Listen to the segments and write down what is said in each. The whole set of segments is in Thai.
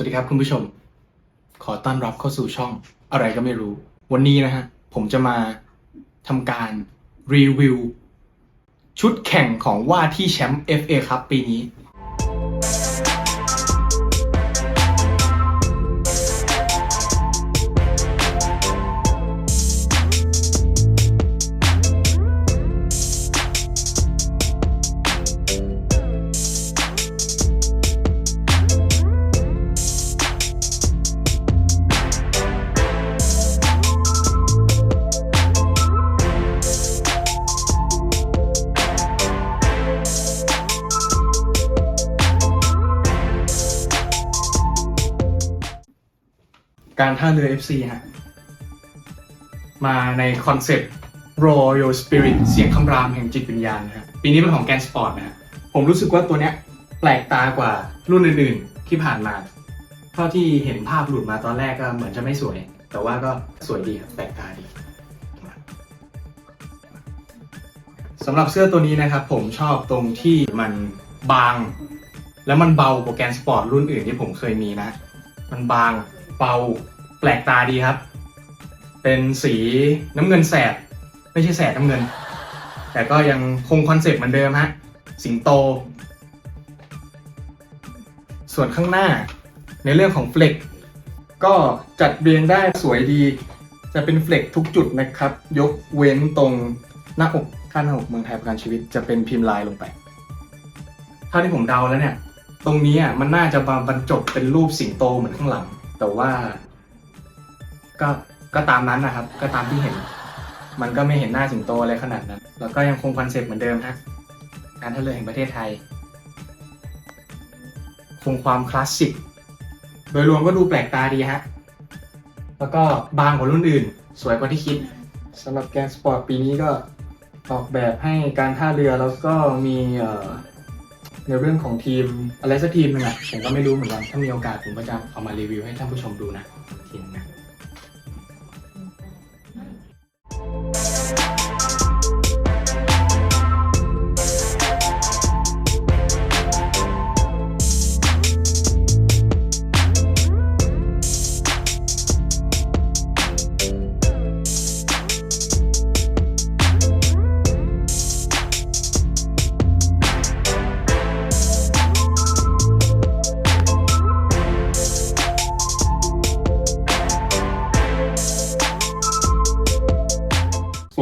สวัสดีครับคุณผู้ชม ขอต้อนรับเข้าสู่ช่องอะไรก็ไม่รู้ วันนี้นะฮะ ผมจะมาทำการรีวิว ชุดแข่งของว่าที่แชมป์ FA ครับปีนี้ การท่าเรือ FC ฮะ มาในคอนเซปต์ Royal Spirit เสียงคำรามแห่งจิตวิญญาณนะฮะปีนี้เป็นของแกนสปอร์ตนะฮะผมรู้สึกว่าตัวเนี้ยแปลกตากว่ารุ่นอื่นๆที่ผ่านมา เท่าที่เห็นภาพหลุดมาตอนแรกก็เหมือนจะไม่สวย แต่ว่าก็สวยดีครับแปลกตาดีสำหรับเสื้อตัวนี้นะครับ ผมชอบตรงที่มันบาง แล้วมันเบากว่าแกนสปอร์ตรุ่นอื่นที่ผมเคยมีนะ มันบางเบา แปลกตาดีครับ เป็นสีน้ำเงินแสด ไม่ใช่แสดน้ำเงิน แต่ก็ยังคงคอนเซปต์เหมือนเดิมฮะ สิงโต ส่วนข้างหน้าในเรื่องของเฟล็กก็จัดเรียงได้สวยดี จะเป็นเฟล็กทุกจุดนะครับ ยกเว้นตรงหน้าอกข้างหน้าอกเมืองไทยประกันชีวิตจะเป็นพิมพ์ลายลงไปเท่าที่ผมเดาแล้วเนี่ย ตรงนี้อะมันน่าจะมาบรรจบเป็นรูปสิงโตเหมือนข้างหลัง แต่ว่า ก็ก็ตามนั้นนะครับ ก็ตามที่เห็น มันก็ไม่เห็นหน้าสิงโตอะไรขนาดนั้น แล้วก็ยังคงคอนเซ็ปต์เหมือนเดิมฮะการท่าเรือแห่งประเทศไทย คงความคลาสสิก โดยรวมก็ดูแปลกตาดีฮะ แล้วก็บางกว่ารุ่นอื่น สวยกว่าที่คิดสำหรับแกนสปอร์ตปีนี้ก็ออกแบบให้การท่าเรือแล้วก็มีเในเรื่องของทีมอะไรสักทีมหนึงอะผมก็ไม่รู้เหมือนกัน ถ้ามีโอกาสผมก็จะเอามารีวิวให้ท่านผู้ชมดูนะทีมนะ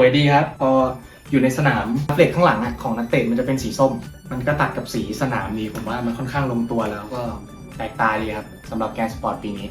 วยดีครับ พออยู่ในสนามเฟลกข้างหลังของนักเตะมันจะเป็นสีส้ม มันก็ตัดกับสีสนามดีผมว่ามันค่อนข้างลงตัวแล้วก็แปลกตาดีครับสำหรับแกนสปอร์ตปีนี้